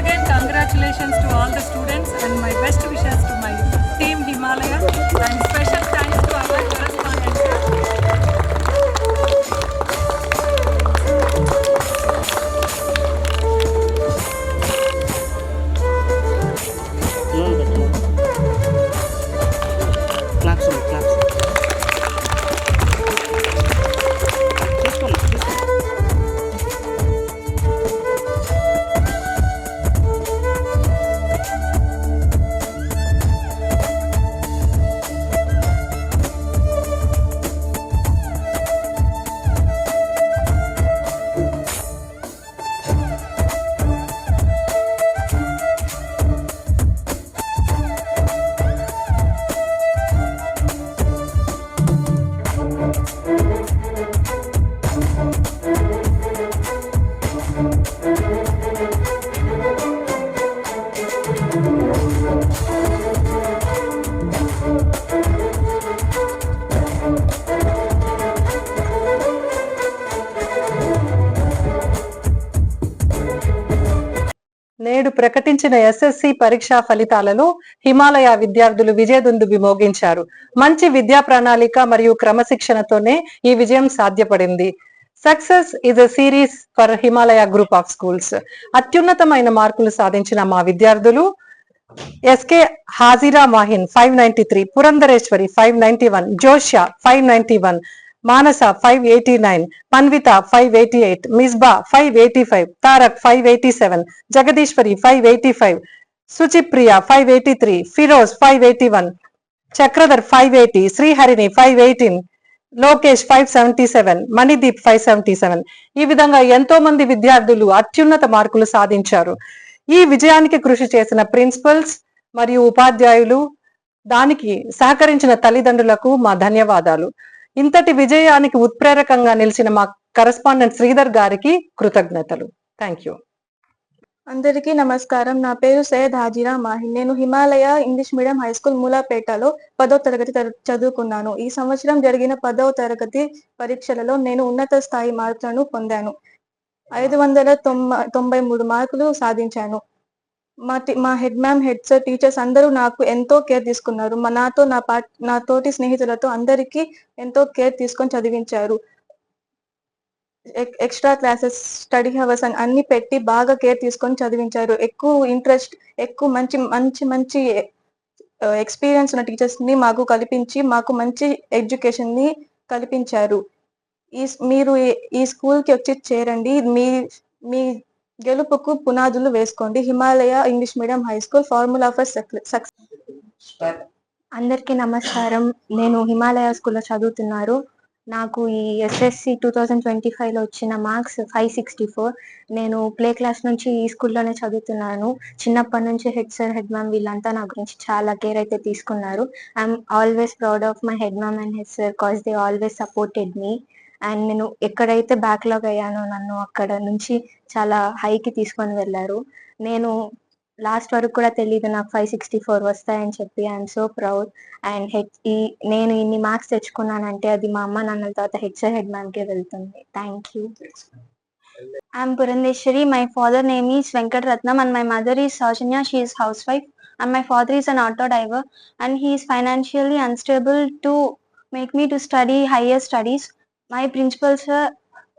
again, congratulations to all the students and my best wishes to my team Himalaya ప్రకటించిన SSC పరీక్షా ఫలితాలలో హిమాలయ విద్యార్థులు విజయదుందుబి మోగించారు మంచి విద్యా ప్రణాళిక మరియు క్రమశిక్షణతోనే ఈ విజయం సాధ్యపడింది. Success is a series for Himalaya group of schools. అత్యున్నతమైన మార్కులు సాధించిన మా విద్యార్థులు SK Hajira Mahin five ninety three Purandareswari five ninety one Joshiya five ninety one Manasa five eighty nine Panvitha five eighty eight Misba five eighty five Tarak five eighty seven Jagadeeswari five eighty five Suchipriya five eighty three Firoz five eighty one Chakradhar five eighty Sriharini five eighteen Lokesh five seventy seven Manideep five seventy seven ఈ విధంగా ఎంతో మంది విద్యార్థులు అత్యున్నత మార్కులు సాధించారు. ఈ విజయానికి కృషి చేసిన ప్రిన్సిపల్స్ మరియు ఉపాధ్యాయులు దానికి సహకరించిన తల్లిదండ్రులకు మా ధన్యవాదాలు. ఇంతటి విజయానికి ఉత్ప్రేరకంగా నిలిచిన మా కరస్పాండెంట్ శ్రీధర్ గారికి కృతజ్ఞతలు. థ్యాంక్ యూ అందరికీ నమస్కారం. నా పేరు సయ్యద్ హాజీరా మాహిన్. నేను Himalaya English medium high school మూలాపేటలో పదో తరగతి చదువుకున్నాను. ఈ సంవత్సరం జరిగిన పదవ తరగతి పరీక్షలలో నేను ఉన్నత స్థాయి మార్కులను పొందాను. ఐదు వందల తొంభై మూడు మార్కులు సాధించాను. మా మా head ma'am head sir teachers అందరూ నాకు ఎంతో కేర్ తీసుకున్నారు. మా నాతో నా పా నా తోటి స్నేహితులతో అందరికీ ఎంతో కేర్ తీసుకొని చదివించారు. ఎక్స్ట్రా క్లాసెస్ స్టడీ హవర్స్ అని అన్ని పెట్టి బాగా కేర్ తీసుకొని చదివించారు. ఎక్కువ ఇంట్రెస్ట్ ఎక్కువ మంచి మంచి మంచి ఎక్స్పీరియన్స్ ఉన్న టీచర్స్ని మాకు కల్పించి మాకు మంచి ఎడ్యుకేషన్ని కల్పించారు. ఈ మీరు ఈ- ఈ స్కూల్కి వచ్చి చేరండి. మీ మీ గెలుపుకు పునాదులు వేసుకోండి. Himalaya English medium high school formula for success. అందరికీ నమస్కారం. నేను హిమాలయ స్కూల్లో చదువుతున్నారు. నాకు ఈ ఎస్ఎస్సి టూ థౌజండ్ ట్వంటీ ఫైవ్లో వచ్చిన మార్క్స్ ఫైవ్ సిక్స్టీ ఫోర్. నేను ప్లే క్లాస్ నుంచి ఈ స్కూల్లోనే చదువుతున్నాను. చిన్నప్పటి నుంచి హెడ్ సార్ హెడ్ మ్యామ్ వీళ్ళంతా నా గురించి చాలా కేర్ అయితే తీసుకున్నారు. I'm always proud of my head ma'am and head sir cause they always supported me. And నేను ఎక్కడైతే బ్యాక్లాగ్ అయ్యానో నన్ను అక్కడ నుంచి చాలా హైకి తీసుకొని వెళ్ళారు. నేను లాస్ట్ వరకు కూడా తెలియదు నాకు ఫైవ్ సిక్స్టీ ఫోర్ వస్తాయని చెప్పి. I'm so proud and H ఈ నేను ఇన్ని మార్క్స్ తెచ్చుకున్నానంటే అది మా అమ్మ నాన్నల తర్వాత హెచ్ఆర్ హెడ్ మ్యామ్కే వెళ్తుంది. Thank you I'm Purandeswari my father name is Venkataratnam and my mother is Soujanya she is housewife and my father is an auto driver and he is financially unstable to make me to study higher studies My principal sir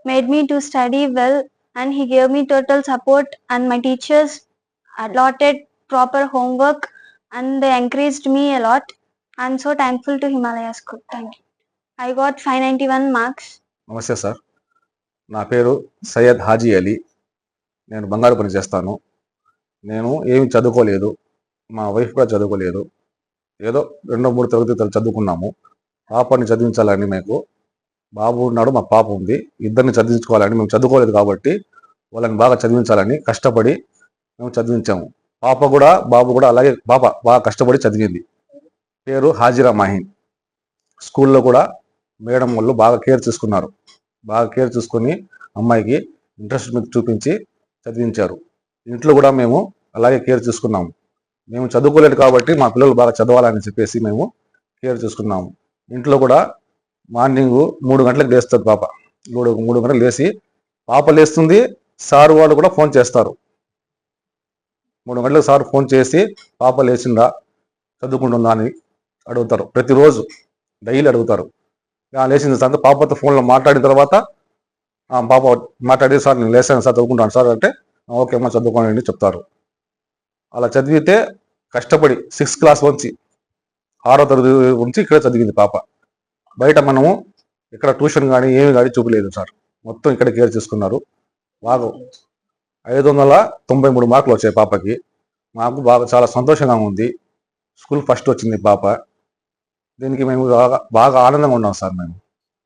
made me to study well and he gave me total support and my teachers allotted proper homework and they encouraged me a lot. I'm so thankful to Himalaya School. Thank you. I got 591 marks. నమస్తే sir నా పేరు సయ్యద్ హాజీ అలీ నేను బంగారు పని చేస్తాను నేను ఏమి చదువుకోలేదు మా వైఫ్ కూడా చదువుకోలేదు ఏదో రెండో మూడు తరగతి చదువుకున్నాము పాపని చదివించాలని మీకు బాబు ఉన్నాడు మా పాప ఉంది. ఇద్దరిని చదివించుకోవాలని మేము చదువుకోలేదు కాబట్టి వాళ్ళని బాగా చదివించాలని కష్టపడి మేము చదివించాము. పాప కూడా బాబు కూడా అలాగే పాప బాగా కష్టపడి చదివింది. పేరు హాజిరా మాహిన్. స్కూల్లో కూడా మేడం వాళ్ళు బాగా కేర్ తీసుకున్నారు బాగా కేర్ చూసుకొని అమ్మాయికి ఇంట్రెస్ట్ మీద చూపించి చదివించారు. ఇంట్లో కూడా మేము అలాగే కేర్ తీసుకున్నాము మేము చదువుకోలేదు కాబట్టి మా పిల్లలు బాగా చదవాలని చెప్పేసి మేము కేర్ తీసుకున్నాము ఇంట్లో కూడా మార్నింగ్ మూడు గంటలకు లేస్తుంది పాప. మూడు మూడు గంటలకు లేచి పాప లేస్తుంది సార్ వాళ్ళు కూడా ఫోన్ చేస్తారు. మూడు గంటలకు సార్ ఫోన్ చేసి పాప లేచిందా? చదువుకుంటుందా అని అడుగుతారు. ప్రతిరోజు డైలీ అడుగుతారు. లేచిన తర్వాత పాపతో ఫోన్లో మాట్లాడిన తర్వాత పాప మాట్లాడి సార్ నేను లేసాను సార్ చదువుకుంటాను సార్ అంటే ఓకే అమ్మా చదువుకోండి చెప్తారు. అలా చదివితే కష్టపడి సిక్స్త్ క్లాస్ నుంచి ఆరో తరగతి నుంచి ఇక్కడే చదివింది పాప. బయట మనము ఇక్కడ ట్యూషన్ కానీ ఏమి కానీ చూపలేదు సార్. మొత్తం ఇక్కడ కేర్ చేసుకున్నారు. బాగా ఐదు వందల తొంభై మూడు మార్కులు వచ్చాయి పాపకి. మాకు బాగా చాలా సంతోషంగా ఉంది. స్కూల్ ఫస్ట్ వచ్చింది పాప. దీనికి మేము బాగా బాగా ఆనందంగా ఉన్నాం సార్ మేము.